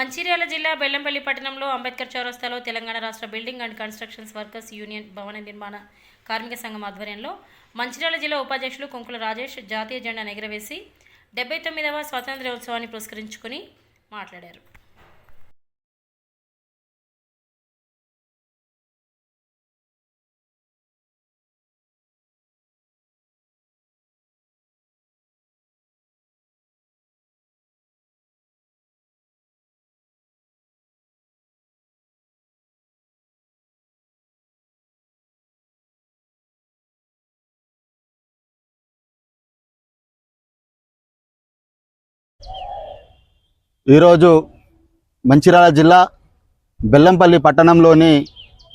మంచిర్యాల జిల్లా బెల్లంపల్లి పట్టణంలో అంబేద్కర్ చౌరస్తాలో తెలంగాణ రాష్ట్ర building and constructions workers union భవన నిర్మాణ కార్మిక సంఘం ఆధ్వర్యంలో మంచిర్యాల జిల్లా ఉపాధ్యక్షులు కుంకుల రాజేష్ జాతీయ జెండాను ఎగరవేసి డెబ్బై తొమ్మిదవ స్వాతంత్ర్యోత్సవాన్ని పురస్కరించుకుని మాట్లాడారు. ఈరోజు మంచిర్యాల జిల్లా బెల్లంపల్లి పట్టణంలోని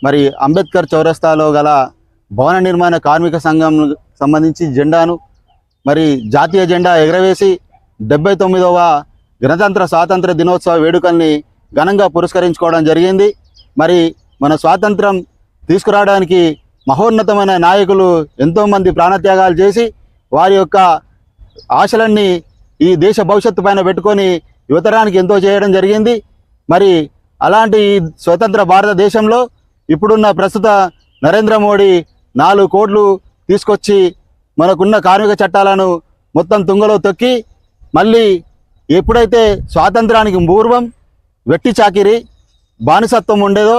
మరి అంబేద్కర్ చౌరస్తాలో గల భవన నిర్మాణ కార్మిక సంఘం సంబంధించి జెండాను మరి జాతీయ జెండా ఎగరవేసి డెబ్బై తొమ్మిదవ గణతంత్ర స్వాతంత్ర దినోత్సవ వేడుకల్ని ఘనంగా పురస్కరించుకోవడం జరిగింది. మరి మన స్వాతంత్రం తీసుకురావడానికి మహోన్నతమైన నాయకులు ఎంతోమంది ప్రాణత్యాగాలు చేసి వారి యొక్క ఆశలన్నీ ఈ దేశ భవిష్యత్తు పైన పెట్టుకొని యువతరానికి ఎంతో చేయడం జరిగింది. మరి అలాంటి స్వతంత్ర భారతదేశంలో ఇప్పుడున్న ప్రస్తుత నరేంద్ర మోడీ నాలుగు కోట్లు తీసుకొచ్చి మనకున్న కార్మిక చట్టాలను మొత్తం తుంగలో తొక్కి మళ్ళీ ఎప్పుడైతే స్వాతంత్రానికి పూర్వం వెట్టి చాకిరి బానిసత్వం ఉండేదో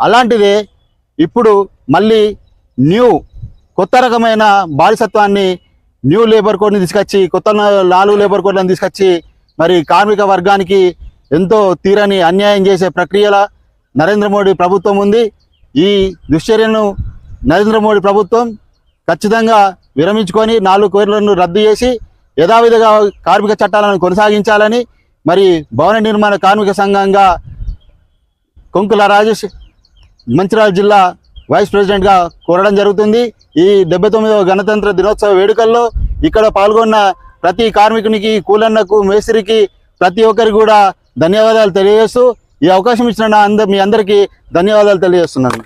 అలాంటిదే ఇప్పుడు మళ్ళీ న్యూ కొత్త రకమైన బానిసత్వాన్ని న్యూ లేబర్ కోడ్ని తీసుకొచ్చి కొత్త నాలుగు లేబర్ కోడ్లను తీసుకొచ్చి మరి కార్మిక వర్గానికి ఎంతో తీరని అన్యాయం చేసే ప్రక్రియల నరేంద్ర మోడీ ప్రభుత్వం ఉంది. ఈ దుశ్చర్యను నరేంద్ర మోడీ ప్రభుత్వం ఖచ్చితంగా విరమించుకొని నాలుగు కోర్లను రద్దు చేసి యథావిధిగా కార్మిక చట్టాలను కొనసాగించాలని మరి భవన నిర్మాణ కార్మిక సంఘంగా కొంకుల రాజేష్ మంచిర్యాల జిల్లా వైస్ ప్రెసిడెంట్గా కోరడం జరుగుతుంది. ఈ డెబ్బై తొమ్మిదవ గణతంత్ర దినోత్సవ వేడుకల్లో ఇక్కడ పాల్గొన్న ప్రతి కార్మికునికి కూలన్నకు మేస్త్రికి ప్రతి ఒక్కరికి కూడా ధన్యవాదాలు తెలియజేస్తూ ఈ అవకాశం ఇచ్చిన అందరి మీ అందరికీ ధన్యవాదాలు తెలియజేస్తున్నాను.